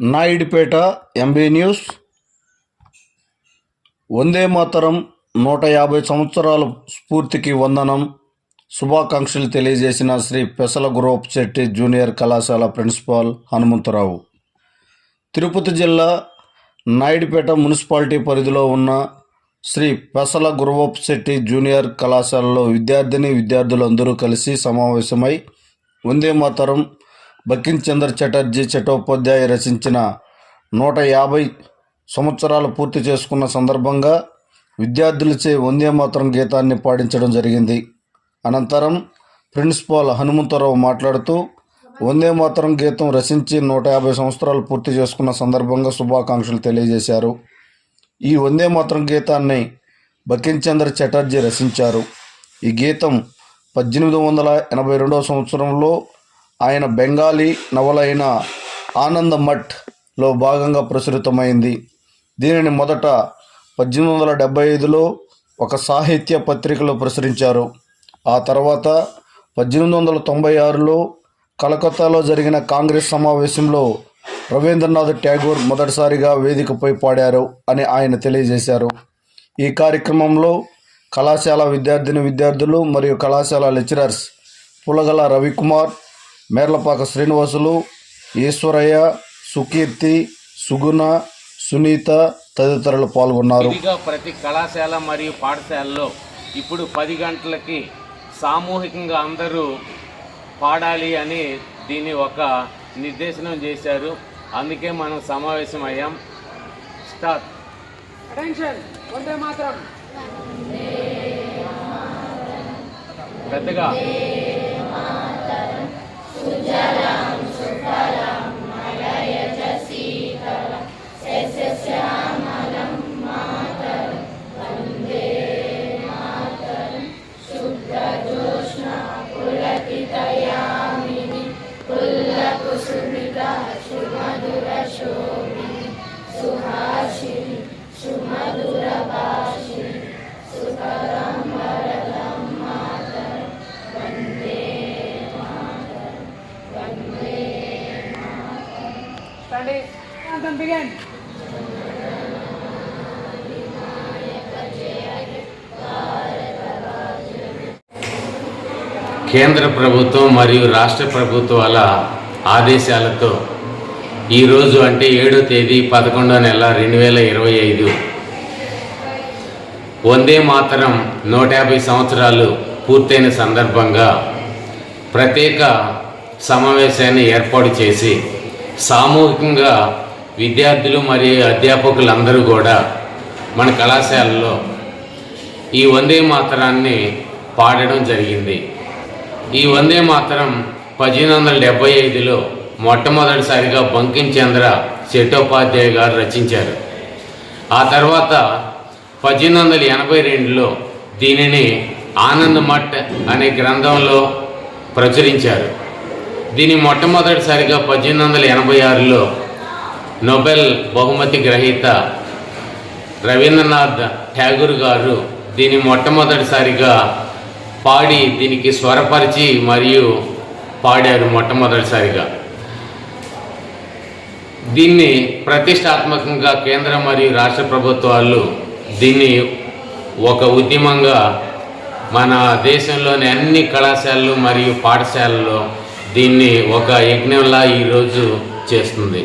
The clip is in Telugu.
Naidupeta MB news. వందే మాతరం నూట యాభై సంవత్సరాల స్ఫూర్తికి వందనం. శుభాకాంక్షలు తెలియజేసిన శ్రీ పెసల గ్రూప్ శెట్టి జూనియర్ కళాశాల ప్రిన్సిపాల్ హనుమంతరావు. తిరుపతి జిల్లా నాయుడుపేట మున్సిపాలిటీ పరిధిలో ఉన్న శ్రీ పెసల గురువప్ శెట్టి జూనియర్ కళాశాలలో విద్యార్థిని విద్యార్థులందరూ కలిసి సమావేశమై వందే మాతరం బంకించంద్ర చటర్జీ చట్టోపాధ్యాయ రచించిన నూట యాభై సంవత్సరాలు పూర్తి చేసుకున్న సందర్భంగా విద్యార్థులచే వందే మాత్రం గీతాన్ని పాడించడం జరిగింది. అనంతరం ప్రిన్సిపాల్ హనుమంతరావు మాట్లాడుతూ వందే మాత్రం గీతం రచించి నూట యాభై సంవత్సరాలు పూర్తి చేసుకున్న సందర్భంగా శుభాకాంక్షలు తెలియజేశారు. ఈ వందే మాత్రం గీతాన్ని బకించంద్ర చటర్జీ రచించారు. ఈ గీతం పద్దెనిమిది వందల ఎనభై రెండవ సంవత్సరంలో ఆయన బెంగాలీ నవలైన ఆనందమఠ్లో భాగంగా ప్రచురితమైంది. దీనిని మొదట పద్దెనిమిది వందల డెబ్బై ఐదులో ఒక సాహిత్య పత్రికలో ప్రచురించారు. ఆ తర్వాత పద్దెనిమిది వందల తొంభై ఆరులో కలకత్తాలో జరిగిన కాంగ్రెస్ సమావేశంలో రవీంద్రనాథ్ ట్యాగూర్ మొదటిసారిగా వేదికపై పాడారు అని ఆయన తెలియజేశారు. ఈ కార్యక్రమంలో కళాశాల విద్యార్థిని విద్యార్థులు మరియు కళాశాల లెక్చరర్స్ పులగల రవికుమార్ మేర్లపాక శ్రీనివాసులు ఈశ్వరయ్య సుకీర్తి సుగుణ సునీత తదితరులు పాల్గొన్నారు. ప్రతి కళాశాల మరియు పాఠశాలలో ఇప్పుడు పది గంటలకి సామూహికంగా అందరూ పాడాలి అని దీన్ని ఒక నిర్దేశనం చేశారు. అందుకే మనం సమావేశం అయ్యాం. స్టార్ట్. అటెన్షన్. వందే మాత్రం. పెద్దగా. together. Begin కేంద్ర ప్రభుత్వం మరియు రాష్ట్ర ప్రభుత్వాల ఆదేశాలతో ఈరోజు అంటే ఏడో తేదీ పదకొండో నెల రెండు వేల ఇరవై ఐదు. వందే మాతరం నూట యాభై సంవత్సరాలు పూర్తయిన సందర్భంగా ప్రత్యేక సమావేశాన్ని ఏర్పాటు చేసి సామూహికంగా విద్యార్థులు మరియు అధ్యాపకులందరూ కూడా మన కళాశాలలో ఈ వందే మాతరాన్ని పాడడం జరిగింది. ఈ వందే మాతరం పద్దెనిమిది వందల డెబ్బై ఐదులో మొట్టమొదటిసారిగా బంకిం చంద్ర చట్టోపాధ్యాయ గారు రచించారు. ఆ తర్వాత పద్దెనిమిది వందల ఎనభై రెండులో దీనిని ఆనంద్ మఠ్ అనే గ్రంథంలో ప్రచురించారు. దీని మొట్టమొదటిసారిగా పద్దెనిమిది వందల ఎనభై ఆరులో నోబెల్ బహుమతి గ్రహీత రవీంద్రనాథ్ ఠాగూర్ గారు దీన్ని మొట్టమొదటిసారిగా పాడి దీనికి స్వరపరిచి మరియు పాడారు మొట్టమొదటిసారిగా. దీన్ని ప్రతిష్టాత్మకంగా కేంద్ర మరియు రాష్ట్ర ప్రభుత్వాలు దీన్ని ఒక ఉద్యమంగా మన దేశంలోని అన్ని కళాశాలలు మరియు పాఠశాలల్లో దీన్ని ఒక యజ్ఞంలా ఈరోజు చేస్తుంది.